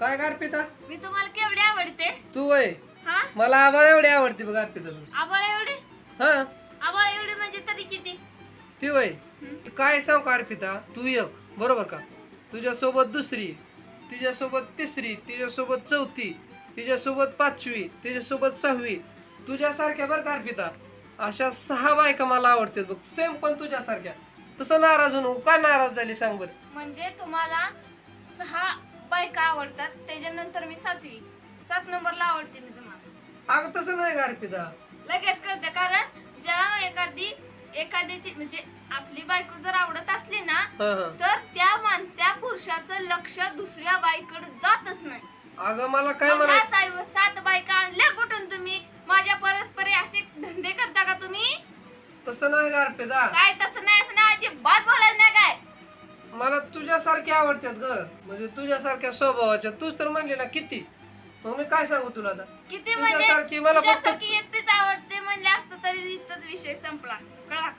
काय अर्पिता? मी तुम्हाला केवढी आवडते? तू वय? हा? मला आबाळ एवढी आवडते बघ अर्पिता तू. आबाळ एवढी? हा? आबाळ एवढी म्हणजे तरी किती? ती वय. काय सांग का अर्पिता? तू एक बरोबर का? तुझ्यासोबत दुसरी तिच्यासोबत तिसरी तिच्यासोबत चौथी तिच्यासोबत पाचवी तिच्यासोबत सहावी. तुझ्यासारख्या बरं का अर्पिता? अशा सहा बायका मला आवडतात बघ. सेम पण तुझ्यासारख्या. तसं नाराज होऊ. का नाराज झाली सांग बरं? म्हणजे तुम्हाला सहा बायका आवडतात? त्याच्यानंतर मी सातवी. सात नंबरला आवडते मी तुम्हाला. अगं तसं नाही का अर्पिता. लगेच कळते कारण जेव्हा एखादी एखाद्याची म्हणजे आपली बायको जर आवडत असली ना हा हा. तर त्या मान त्या पुरुषाचं लक्ष दुसऱ्या बाईकडे जातच नाही. अगं मला काय साई- सात बायका आणल्या कुठून तुम्ही? माझ्या परस्पर असे धंदे करता का तुम्ही? तसं नाही का अर्पिता. काय तसं नाही असं नाही अजिबात तुझ्यासारखे आवडतात ग. म्हणजे तुझ्यासारख्या स्वभावाच्या. तूच तर म्हणली ना किती? मग मी काय सांगू तुला आता? किती म्हणजे तुझ्यासारखी मला फक्त तुझ्यासारखी एकटीच आवडते म्हणले असतं तरी इथंच विषय संपला असता. कळला? का?